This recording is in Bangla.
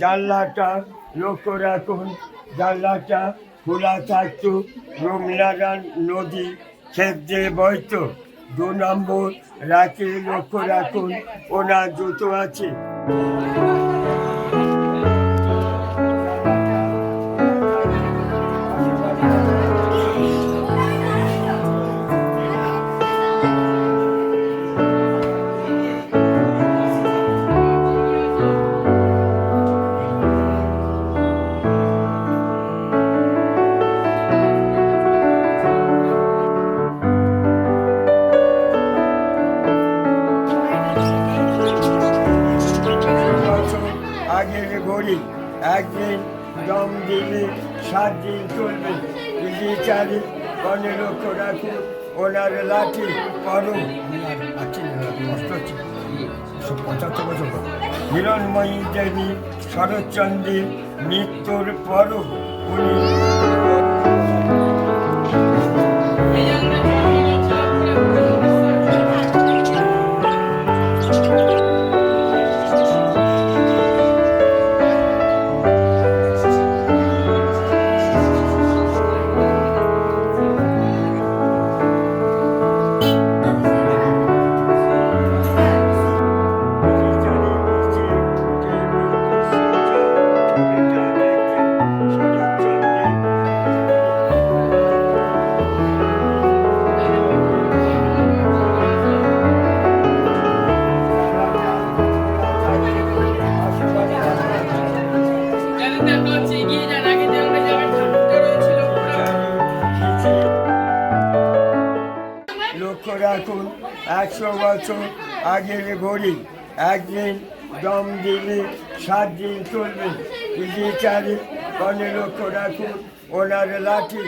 জানলাটা লক্ষ্য রাখুন। জানলাটা খোলা থাকতো রমলাগান নদী ক্ষেত দিয়ে বইত। দু নম্বর রাতে লক্ষ্য রাখুন, ওনার জুতো আছে। আগের ঘড়ি, একদিন দম দিলে সাত দিন চলবে। ইজি চারি কনে লক্ষ্য রাখুন ওনার লাঠি করো পঁচাত্তর বছর হিরণময়ী দেবী শরৎচন্দ্রের মৃত্যুর পরও উনি লক্ষ্য রাখুন একশো বছর আগের ঘড়ি একদিন দম দিলে সাত দিন চলবে। ইজি চারি কনে লক্ষ্য রাখুন, ওনার লাঠি